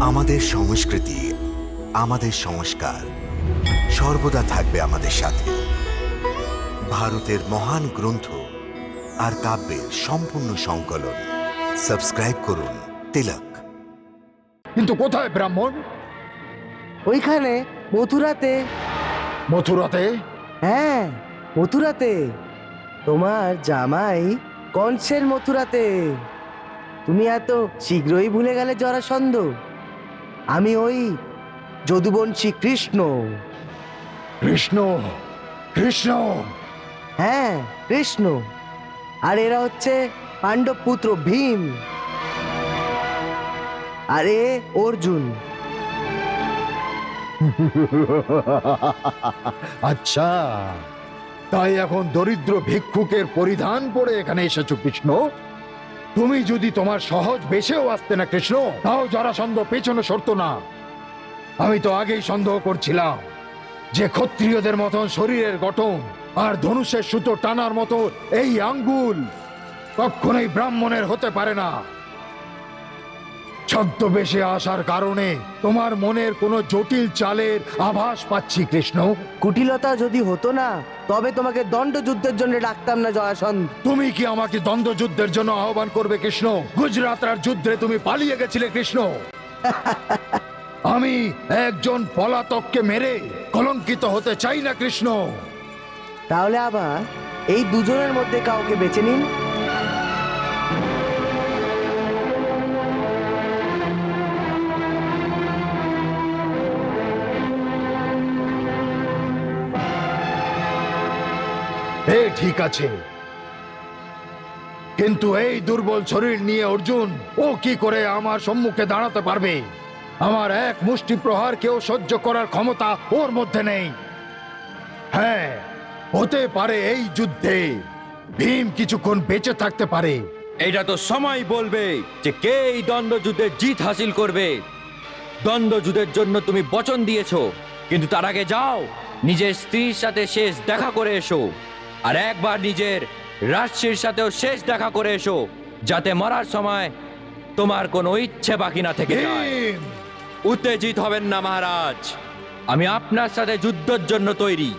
আমাদের সংস্কৃতি আমাদের সংস্কার সর্বদা থাকবে আমাদের সাথে। ভারতের মহান গ্রন্থ আর কাব্যের সম্পূর্ণ সংকলন। সাবস্ক্রাইব করুন তিলক। কিন্তু কোথায় ব্রাহ্মণ? ওইখানে মথুরাতে। মথুরাতে? হ্যাঁ মথুরাতে। তোমার জামাই কংসের মথুরাতে। তুমি এত শীঘ্রই ভুলে গেলে জরাসন্ধ। আমি ওই যদুবংশী কৃষ্ণ। কৃষ্ণ? কৃষ্ণ? হ্যাঁ কৃষ্ণ। আর এরা হচ্ছে পাণ্ডব পুত্র ভীম। আর এ অর্জুন। আচ্ছা তাই এখন দরিদ্র ভিক্ষুকের পরিধান পরে এখানে এসেছ কৃষ্ণ? তুমি যদি তোমার সহজ বেশেও আসতে না কৃষ্ণ, তাও যারা সন্দেহ, পেছনে সরত না। আমি তো আগেই সন্দেহ করছিলাম যে ক্ষত্রিয়দের মতন শরীরের গঠন আর ধনুষের সুতো টানার মতো এই আঙ্গুল কখনোই ব্রাহ্মণের হতে পারে না। ছদ্মবেশে আসার কারণে তোমার মনের কোনো জটিল চালের আভাস পাচ্ছি কৃষ্ণ। কুটিলতা যদি হতো না তবে তোমাকে দণ্ডযুদ্ধের জন্য ডাকতাম না জয়াসন্ধ তুমি কি আমাকে দ্বন্দ্ব যুদ্ধের জন্য আহ্বান করবে কৃষ্ণ? গুজরাট যুদ্ধে তুমি পালিয়ে গেছিলে কৃষ্ণ। আমি একজন পলাতককে মেরে কলঙ্কিত হতে চাই না কৃষ্ণ। তাহলে আবার এই দুজনের মধ্যে কাউকে বেছে নিন? ঠিক আছে। কিন্তু এই দুর্বল শরীর নিয়ে অর্জুন, ও কি করে আমার সম্মুখে দাঁড়াতে পারবে? আমার এক মুষ্টি প্রহার কেউ সহ্য করার ক্ষমতা ওর মধ্যে নেই। হ্যাঁ হতে পারে এই যুদ্ধে ভীম কিছুক্ষণ বেঁচে থাকতে পারে। এটা তো সময় বলবে যে কে এই দ্বন্দ্বযুদ্ধে জিত হাসিল করবে। দ্বন্দ্বযুদ্ধের জন্য তুমি বচন দিয়েছ, কিন্তু তার আগে যাও, নিজের স্ত্রীর সাথে শেষ দেখা করে এসো। আর একবার নিজের রাষ্ট্রের সাথেও শেষ দেখা করে এসো যাতে মরার সময় তোমার কোনো ইচ্ছে বাকি না থেকে যায়। উত্তেজিত হবেন না মহারাজ। আমি আপনার সাথে যুদ্ধের জন্য তৈরি।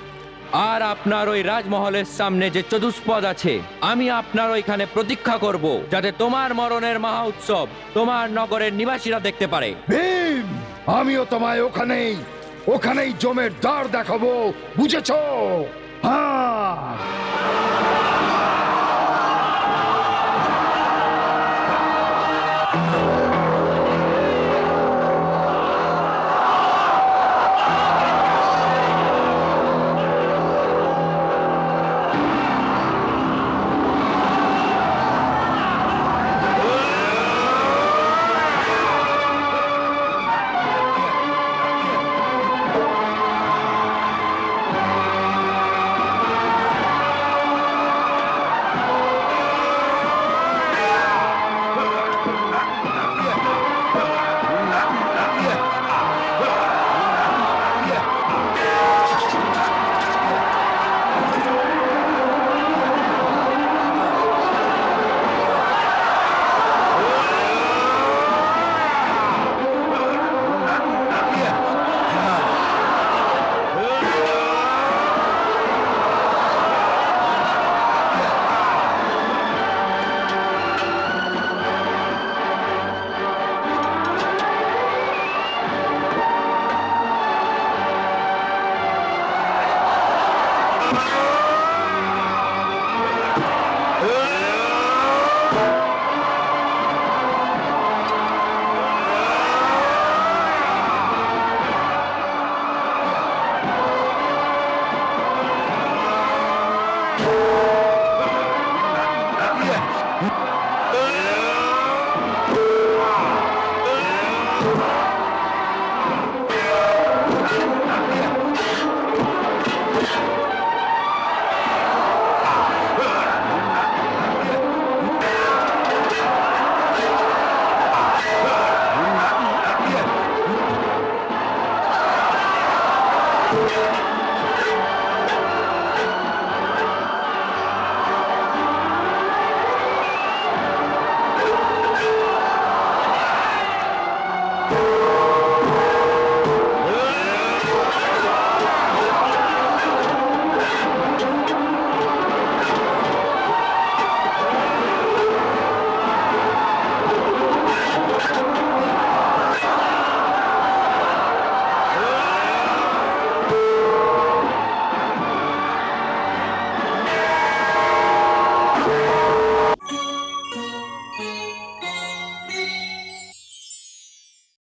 আর আপনার ওই রাজমহলের সামনে যে চতুষ্পদ আছে আমি আপনার ওইখানে প্রতীক্ষা করব যাতে তোমার মরণের মহা উৎসব তোমার নগরের নিবাসীরা দেখতে পারে। ভীম আমিও তোমায় ওখানেই ওখানেই জমের দ্বার দেখাবো বুঝেছ? হ্যাঁ। God.